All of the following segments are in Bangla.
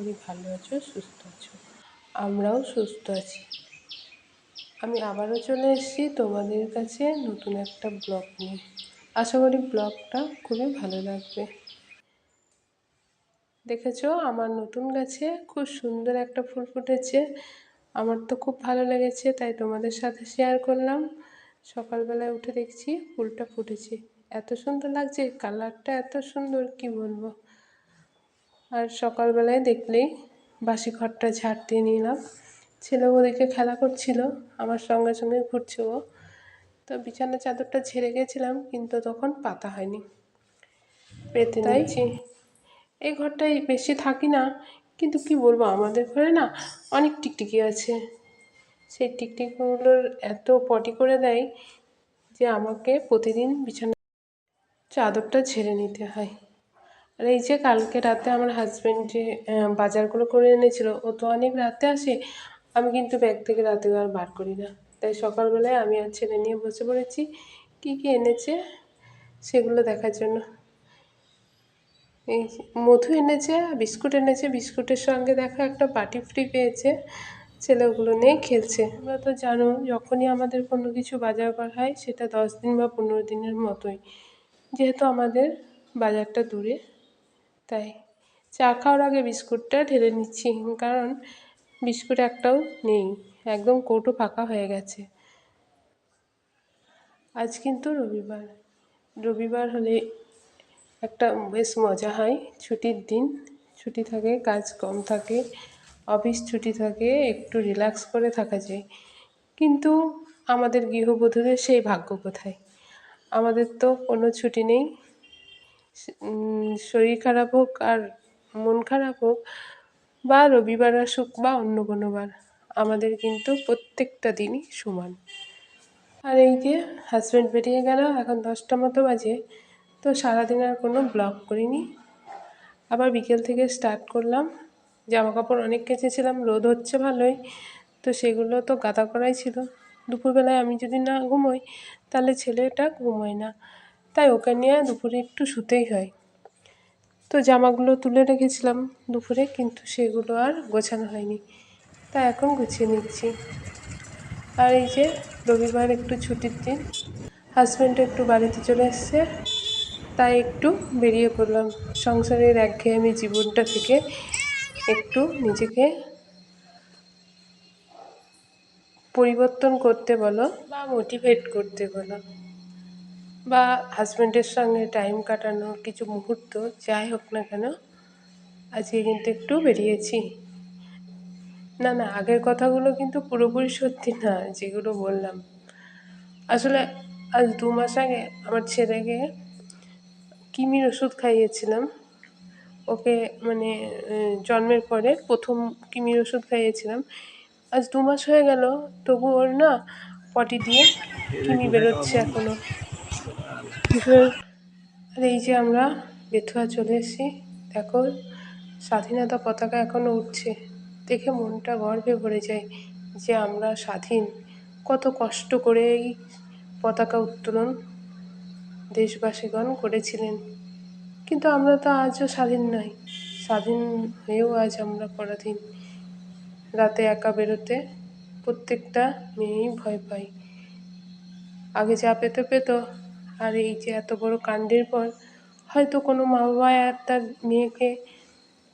করি, ভালো আছো, সুস্থ আছো? আমরাও সুস্থ আছি। আমি আবারও চলে এসেছি তোমাদের কাছে নতুন একটা ব্লগ নিয়ে। আশা করি ব্লগটা খুবই ভালো লাগবে। দেখেছ, আমার নতুন গাছে খুব সুন্দর একটা ফুল ফুটেছে। আমার তো খুব ভালো লেগেছে, তাই তোমাদের সাথে শেয়ার করলাম। সকালবেলায় উঠে দেখছি ফুলটা ফুটেছে। এত সুন্দর লাগছে কালারটা এত সুন্দর, কি বলব? আর সকালবেলায় দেখলেই বাসি ঘরটা ঝাড় দিয়ে নিলাম। ছেলে ওদিকে খেলা করছিল আমার সঙ্গে সঙ্গে ঘুরছে ও। তো বিছানা চাদরটা ঝেড়ে গেছিলাম কিন্তু তখন পাতা হয়নি। পেতে নিয়েছি। এই ঘরটায় বেশি থাকি না কিন্তু কি বলব আমাদের ঘরে না অনেক টিকটিকি আছে। সেই টিকটিকিগুলোর এত পটি করে দেয় যে আমাকে প্রতিদিন বিছানা চাদরটা ঝেড়ে নিতে হয়। আর এই যে কালকে রাতে আমার হাজব্যান্ড যে বাজারগুলো করে এনেছিল, ও তো অনেক রাতে আসে। আমি কিন্তু ব্যাগ থেকে রাতে আর বার করি না। তাই সকালবেলায় আমি আর ছেলে নিয়ে বসে পড়েছি। কী কী এনেছে সেগুলো দেখার জন্য। এই মধু এনেছে, বিস্কুট এনেছে। বিস্কুটের সঙ্গে দেখা একটা বাটি ফ্রি পেয়েছে। ছেলে ওগুলো নিয়ে খেলছে। তোমরা তো জানো, যখনই আমাদের কোনো কিছু বাজার করা হয়, সেটা দশ দিন বা পনেরো দিনের মতোই। যেহেতু আমাদের বাজারটা দূরে। তাই চা খাওয়ার আগে বিস্কুটটা ঢেলে নিচ্ছি, কারণ বিস্কুট একটাও নেই, একদম কৌটো ফাঁকা হয়ে গেছে। আজ কিন্তু রবিবার। রবিবার হলে একটা বেশ মজা হয়, ছুটির দিন। ছুটি থাকে, কাজ কম থাকে, অফিস ছুটি থাকে, একটু রিল্যাক্স করে থাকা যায়। কিন্তু আমাদের গৃহবধূদের সেই ভাগ্য কোথায়? আমাদের তো কোনো ছুটি নেই শরীর খারাপ হোক আর মন খারাপ হোক বা রবিবার আসুক বা অন্য কোনো বার আমাদের কিন্তু প্রত্যেকটা দিনই সমান। আর এই যে হাজব্যান্ড বেরিয়ে গেল এখন দশটা মতো বাজে, তো সারাদিন আর কোনো ব্লগ করিনি। আবার বিকেল থেকে স্টার্ট করলাম জামা কাপড় অনেক কেচেছিলাম, রোদ হচ্ছে ভালোই, তো সেগুলো তো গাদা করাই ছিল। দুপুরবেলায় আমি যদি না ঘুমোই, তাহলে ছেলেটা ঘুমোয় না। তাই ওকে নিয়ে দুপুরে একটু শুতেই হয়। তো জামাগুলো তুলে রেখেছিলাম দুপুরে, কিন্তু সেগুলো আর গোছানো হয়নি। তাই এখন গুছিয়ে নিচ্ছি। আর এই যে রবিবার একটু ছুটির দিন হাজব্যান্ড একটু বাড়িতে চলে এসছে, তাই একটু বেরিয়ে পড়লাম। সংসারের একঘেয়েমি জীবনটা থেকে একটু নিজেকে পরিবর্তন করতে বলো বা মোটিভেট করতে বলো। বা হাজব্যান্ডের সঙ্গে টাইম কাটানোর কিছু মুহূর্ত, যাই হোক না কেন, আজকে কিন্তু একটু বেরিয়েছি। না না, আগের কথাগুলো কিন্তু পুরোপুরি সত্যি না, যেগুলো বললাম। আসলে আজ দু মাস আগে আমার ছেলেকে কিমির ওষুধ খাইয়েছিলাম। ওকে মানে জন্মের পরে প্রথম কিমির ওষুধ খাইয়েছিলাম। আজ দু মাস হয়ে গেল, তবু ওর না পটি দিয়ে কিমি বেরোচ্ছে এখনও আর এই যে আমরা বেথুয়া চলে এসেছি। দেখো, স্বাধীনতা পতাকা এখনও উঠছে। দেখে মনটা গর্বে ভরে যায় যে আমরা স্বাধীন। কত কষ্ট করে এই পতাকা উত্তোলন দেশবাসীগণ করেছিলেন। কিন্তু আমরা তো আজও স্বাধীন নই। স্বাধীন হয়েও আজ আমরা পরাধীন। রাতে একা বেরোতে প্রত্যেকটা মেয়েই ভয় পায়। আগে যা পেতে, পেত। আর এই যে এত বড় কাণ্ডের পর হয়তো কোনো মা বাবা আর তার মেয়েকে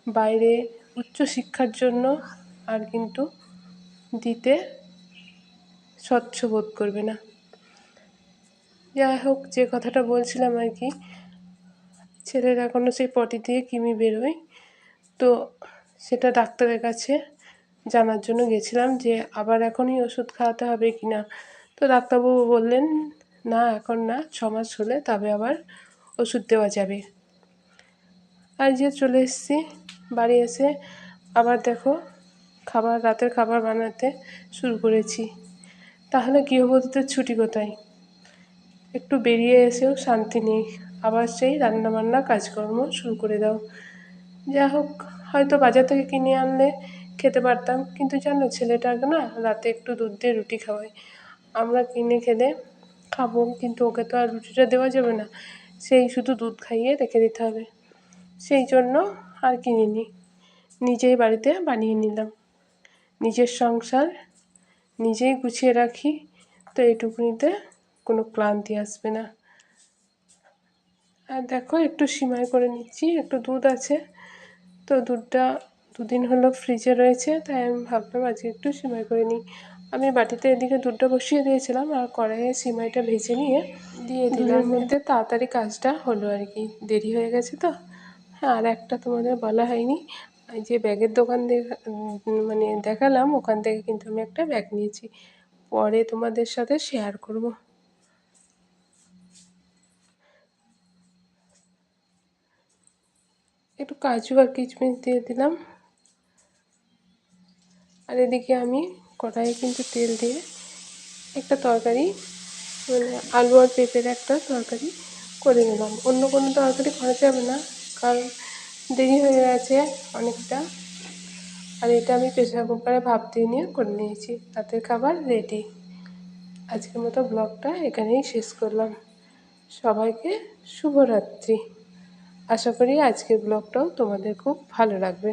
বাইরে উচ্চশিক্ষার জন্য আর কিন্তু দিতে স্বচ্ছ বোধ করবে না। যাই হোক, যে কথাটা বলছিলাম আর কি, ছেলেরা এখনও সেই পটি দিয়ে কিমি বেরোয়। তো সেটা ডাক্তারের কাছে জানার জন্য গেছিলাম যে আবার এখনই ওষুধ খাওয়াতে হবে কি না তো ডাক্তারবাবু বললেন না, এখন না, ছ মাস হলে তবে আবার ওষুধ দেওয়া যাবে। আর যে চলে এসেছি, বাড়ি এসে আবার দেখো, খাবার, রাতের খাবার বানাতে শুরু করেছি। তাহলে গৃহবধূদের ছুটি কোথায়? একটু বেরিয়ে এসেও শান্তি নেই। আবার সেই রান্নাবান্না কাজকর্ম শুরু করে দাও। যা হোক, হয়তো বাজার থেকে কিনে আনলে খেতে পারতাম। কিন্তু জানো ছেলেটাকে না রাতে একটু দুধ দিয়ে রুটি খাওয়াই আমরা কিনে খেলে খাব, কিন্তু ওকে তো আর রুটিটা দেওয়া যাবে না। সেই শুধু দুধ খাইয়ে রেখে দিতে হবে। সেই জন্য আর কিনিনি। নিজেই বাড়িতে বানিয়ে নিলাম। নিজের সংসার নিজেই গুছিয়ে রাখি, তো এইটুকুনিতে কোনো ক্লান্তি আসবে না। আর দেখো, একটু সিমাই করে নিচ্ছি, একটু দুধ আছে। তো দুধটা দুদিন হলো ফ্রিজে রয়েছে, তাই আমি ভাবলাম আজকে একটু সিমাই করে নিই। আমি বাটিতে এদিকে দুধটা বসিয়ে দিয়েছিলাম আর কড়াইয়ে সিমাইটা ভেজে নিয়ে দিয়ে দিলাম। মধ্যে তাড়াতাড়ি কাজটা হলো আর কি। দেরি হয়ে গেছে তো? হ্যাঁ আর একটা তোমাদের বলা হয়নি। যে ব্যাগের দোকান মানে দেখালাম ওখান থেকে কিন্তু আমি একটা ব্যাগ নিয়েছি। পরে তোমাদের সাথে শেয়ার করব। একটু কাজু আর কিচমিচ দিয়ে দিলাম। আর এদিকে আমি কড়াইয়ে কিন্তু তেল দিয়ে একটা তরকারি মানে আলু আর পেঁপের একটা তরকারি করে নিলাম। অন্য কোনো তরকারি করা যাবে না, কারণ দেরি হয়ে গেছে অনেকটা। আর এটা আমি প্রেশার কুকারে ভাপ দিয়ে নিয়ে করে নিয়েছি। রাতের খাবার রেডি আজকের মতো ব্লগটা এখানেই শেষ করলাম। সবাইকে শুভরাত্রি। আশা করি আজকের ব্লগটাও তোমাদের খুব ভালো লাগবে।